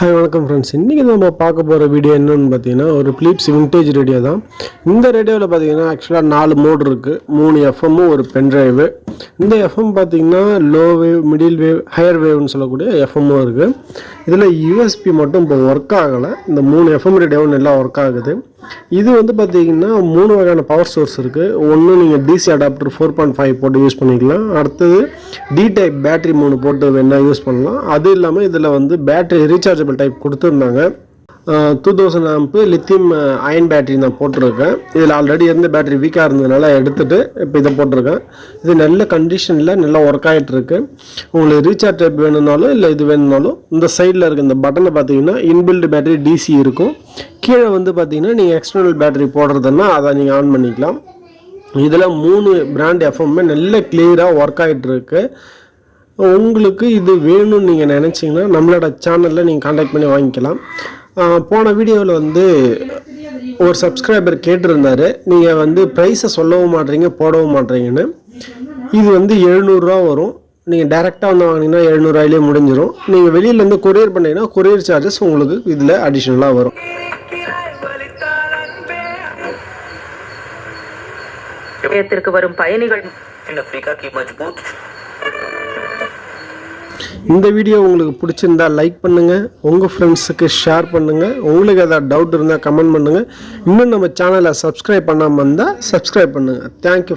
Hi வணக்கம் friends இன்றைக்கி நம்ம பார்க்க போகிற வீடியோ என்னென்னு பார்த்தீங்கன்னா ஒரு பிலிப்ஸ் விண்டேஜ் ரேடியோ தான். இந்த ரேடியோவில் பார்த்தீங்கன்னா ஆக்சுவலாக நாலு மோட் இருக்குது மூணு எஃப்எம்மும் ஒரு பென்ட்ரைவு இந்த எஃப்எம் பார்த்தீங்கன்னா low wave middle wave higher வேவ்னு சொல்லக்கூடிய எஃப்எம்மும் இருக்குது இதில் யூஎஸ்பி மட்டும் இப்போ ஒர்க் ஆகலை. இந்த மூணு எஃப்எம் ரேடியோவும் நல்லா ஒர்க் ஆகுது. இது வந்து பார்த்தீங்கன்னா மூணு வகையான பவர் சோர்ஸ் இருக்குது ஒன்று நீங்கள் DC adapter four point five போட்டு யூஸ் பண்ணிக்கலாம். அடுத்தது டி டைப் பேட்டரி மூணு போட்டு வேணால் யூஸ் பண்ணலாம். அது இல்லாமல் இதில் வந்து பேட்டரி ரீசார்ஜபிள் டைப் கொடுத்துருந்தாங்க. Two thousand amp lithium ion battery நான் போட்டிருக்கேன். இதில் ஆல்ரெடி இருந்த பேட்டரி வீக்காக இருந்ததுனால எடுத்துகிட்டு இப்போ இதை போட்டிருக்கேன். இது நல்ல கண்டிஷனில் நல்லா ஒர்க் ஆகிட்டுருக்கு உங்களுக்கு ரீசார்ஜ் டைப் வேணும்னாலும் இல்லை இது வேணும்னாலும் இந்த சைடில் இருக்க இந்த பட்டனை பார்த்தீங்கன்னா இன்பில்டு பேட்டரி டிசி இருக்கும். கீழே வந்து பார்த்தீங்கன்னா நீங்கள் எக்ஸ்டர்னல் பேட்டரி போடுறதுன்னா அதை நீங்கள் ஆன் பண்ணிக்கலாம். இதில் மூணு பிராண்ட் எஃப்எம்மே நல்ல கிளியராக ஒர்க் ஆகிட்டுருக்கு உங்களுக்கு இது வேணும்னு நீங்கள் நினச்சிங்கன்னா நம்மளோட சேனலில் நீங்கள் காண்டாக்ட் பண்ணி வாங்கிக்கலாம். போன வீடியோவில் வந்து ஒரு சப்ஸ்கிரைபர் கேட்டிருந்தாரு. நீங்கள் வந்து ப்ரைஸை சொல்லவும் மாட்றீங்க போடவும் மாட்றீங்கன்னு. இது வந்து எழுநூறுரூவா வரும். நீங்கள் டேரெக்டாக வந்து வாங்கினீங்கன்னா எழுநூறுவாயிலே முடிஞ்சிடும் நீங்கள் வெளியிலேருந்து கொரியர் பண்ணிங்கன்னா கொரியர் சார்ஜஸ் உங்களுக்கு இதில் அடிஷ்னலாக வரும். நிலையத்திற்கு வரும் பயணிகள். இந்த வீடியோ உங்களுக்கு பிடிச்சிருந்தா லைக் பண்ணுங்க உங்க ஃப்ரெண்ட்ஸுக்கு ஷேர் பண்ணுங்க உங்களுக்கு எதாவது டவுட் இருந்தால் கமெண்ட் பண்ணுங்க. இன்னும் நம்ம சேனலை சப்ஸ்கிரைப் பண்ணாமல் இருந்தால் சப்ஸ்கிரைப் பண்ணுங்கள் தேங்க்யூ